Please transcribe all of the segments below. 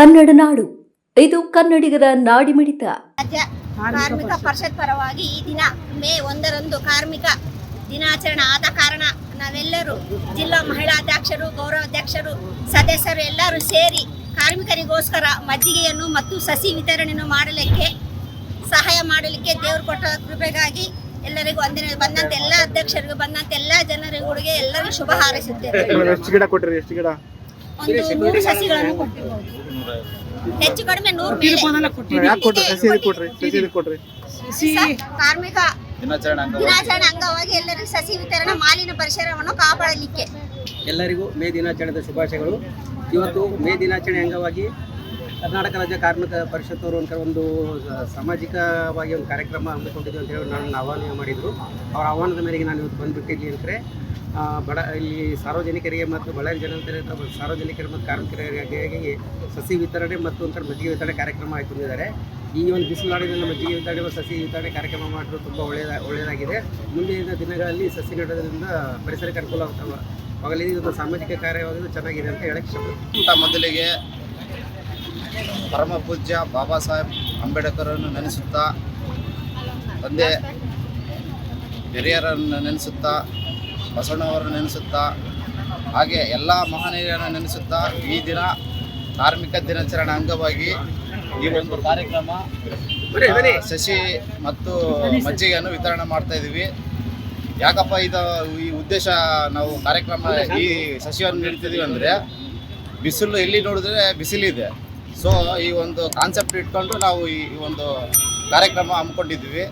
ಕನ್ನಡ ನಾಡು. ಇದು ಕನ್ನಡಿಗರ ನಾಡಿಮಿಡಿತ. ರಾಜ್ಯ ಕಾರ್ಮಿಕ ಪರಿಷತ್ ಪರವಾಗಿ ಈ ದಿನ ಮೇ ಒಂದರಂದು ಕಾರ್ಮಿಕ ದಿನಾಚರಣೆ ಆದ ಕಾರಣ ನಾವೆಲ್ಲರೂ ಜಿಲ್ಲಾ ಮಹಿಳಾ ಅಧ್ಯಕ್ಷರು ಗೌರವಾಧ್ಯಕ್ಷರು ಸದಸ್ಯರು ಎಲ್ಲರೂ ಸೇರಿ ಕಾರ್ಮಿಕರಿಗೋಸ್ಕರ ಮಜ್ಜಿಗೆಯನ್ನು ಮತ್ತು ಸಸಿ ವಿತರಣೆಯನ್ನು ಮಾಡಲಿಕ್ಕೆ ಸಹಾಯ ಮಾಡಲಿಕ್ಕೆ ದೇವರು ಕೊಟ್ಟ ಕೃಪೆಗಾಗಿ ಎಲ್ಲರಿಗೂ ಒಂದಿನ ಬಂದಂತ ಎಲ್ಲ ಅಧ್ಯಕ್ಷರಿಗೂ ಬಂದಂತ ಎಲ್ಲ ಜನರಿಗೂ ಎಲ್ಲರಿಗೂ ಶುಭ ಹಾರೈಸುತ್ತೇವೆ. ಎಷ್ಟು ಗಿಡ ಕೊಟ್ರಿ ಎಷ್ಟು ಗಿಡ? ಒಂದು ನೂರು ಸಸಿಗಳನ್ನು ಕೊಟ್ಟಿರ್ಬೋದು. ಹೆಚ್ಚು ಕಡಿಮೆ ನೂರು ಕಾರ್ಮಿಕ ದಿನಾಚರಣೆ ಅಂಗವಾಗಿ. ಎಲ್ಲರಿಗೂ ಸಸಿ ವಿತರಣೆ ಮಾಲಿನ್ಯ ಪರಿಸರವನ್ನು ಕಾಪಾಡಲಿಕ್ಕೆ. ಎಲ್ಲರಿಗೂ ಮೇ ದಿನಾಚರಣೆ ಶುಭಾಶಯಗಳು. ಇವತ್ತು ಮೇ ದಿನಾಚರಣೆ ಅಂಗವಾಗಿ ಕರ್ನಾಟಕ ರಾಜ್ಯ ಕಾರ್ಮಿಕ ಪರಿಷತ್ ಅವರು ಒಂದು ಸಾಮಾಜಿಕವಾಗಿ ಒಂದು ಕಾರ್ಯಕ್ರಮ ಹಮ್ಮಿಕೊಂಡಿದ್ದೀವಿ ಅಂತ ಹೇಳಿ ನನ್ನ ಆಹ್ವಾನ ಮಾಡಿದ್ರು. ಅವ್ರ ಆಹ್ವಾನದ ಮೇರೆಗೆ ನಾನು ಇವತ್ತು ಬಂದುಬಿಟ್ಟಿದ್ದೀನಿ ಅಂದರೆ ಬಡ, ಇಲ್ಲಿ ಸಾರ್ವಜನಿಕರಿಗೆ ಮತ್ತು ಬಳ್ಳಾರಿ ಜನತೆ ಸಾರ್ವಜನಿಕರು ಮತ್ತು ಕಾರ್ಮಿಕರಿಗೆ ಸಸಿ ವಿತರಣೆ ಮತ್ತು ಒಂಥರ ಮಜ್ಜಿಗೆ ವಿತರಣೆ ಕಾರ್ಯಕ್ರಮ ಹಾಕೊಂಡಿದ್ದಾರೆ ಈ ಒಂದು ಬಿಸಿಲಾಡಿನಲ್ಲಿ ಮಜ್ಜಿಗೆ ವಿತರಣೆ ಮತ್ತು ಸಸಿ ವಿತರಣೆ ಕಾರ್ಯಕ್ರಮ ಮಾಡಿದ್ರು ತುಂಬ ಒಳ್ಳೆಯದ, ಒಳ್ಳೆಯದಾಗಿದೆ. ಮುಂದಿನ ದಿನಗಳಲ್ಲಿ ಸಸಿ ನೆಡೋದ್ರಿಂದ ಪರಿಸರಕ್ಕೆ ಅನುಕೂಲ ಆಗಲಿ. ಇದೊಂದು ಸಾಮಾಜಿಕ ಕಾರ್ಯವಾಗಿದ್ದು ಚೆನ್ನಾಗಿದೆ ಅಂತ ಹೇಳಕ್ಕೆ ಊಟ ಮೊದಲಿಗೆ ಪರಮ ಪೂಜ್ಯ ಬಾಬಾ ಸಾಹೇಬ್ ಅಂಬೇಡ್ಕರನ್ನು ನೆನೆಸುತ್ತಾ, ತಂದೆ, ಹಿರಿಯರನ್ನು ನೆನೆಸುತ್ತಾ ಬಸವಣ್ಣವರನ್ನು ನೆನೆಸುತ್ತಾ ಹಾಗೆ ಎಲ್ಲ ಮಹಾನೀಯರನ್ನು ನೆನೆಸುತ್ತಾ ಈ ದಿನ ಕಾರ್ಮಿಕ ದಿನಾಚರಣೆ ಅಂಗವಾಗಿ ಈ ಒಂದು ಕಾರ್ಯಕ್ರಮ ಸಸಿ ಮತ್ತು ಮಜ್ಜಿಗೆಯನ್ನು ವಿತರಣೆ ಮಾಡ್ತಾ ಇದ್ದೀವಿ. ಯಾಕಪ್ಪ ಇದು ಈ ಉದ್ದೇಶ ನಾವು ಕಾರ್ಯಕ್ರಮ ಈ ಸಸಿಯನ್ನು ನೀಡ್ತಿದ್ದೀವಿ ಅಂದರೆ ಬಿಸಿಲು ಎಲ್ಲಿ ನೋಡಿದ್ರೆ ಬಿಸಿಲಿದೆ. ಸೊ ಈ ಒಂದು ಕಾನ್ಸೆಪ್ಟ್ ಇಟ್ಕೊಂಡು ನಾವು ಈ ಒಂದು ಕಾರ್ಯಕ್ರಮ ಹಮ್ಮಿಕೊಂಡಿದ್ದೀವಿ.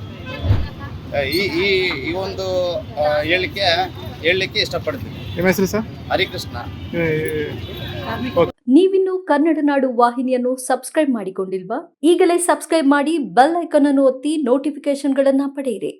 ಈ ಈ ಒಂದು ಹೇಳಿಕೆ ಹೇಳಲಿಕ್ಕೆ ಇಷ್ಟಪಡ್ತೀನಿ. ನಿಮ್ಮ ಹೆಸರು ಸರ್? ಹರಿಕೃಷ್ಣ. ನೀವಿನ್ನು ಕನ್ನಡ ನಾಡು ವಾಹಿನಿಯನ್ನು ಸಬ್ಸ್ಕ್ರೈಬ್ ಮಾಡಿಕೊಂಡಿಲ್ವಾ? ಈಗಲೇ ಸಬ್ಸ್ಕ್ರೈಬ್ ಮಾಡಿ ಬೆಲ್ ಐಕಾನ್ ಅನ್ನು ಒತ್ತಿ ನೋಟಿಫಿಕೇಶನ್ಗಳನ್ನ ಪಡೆಯಿರಿ.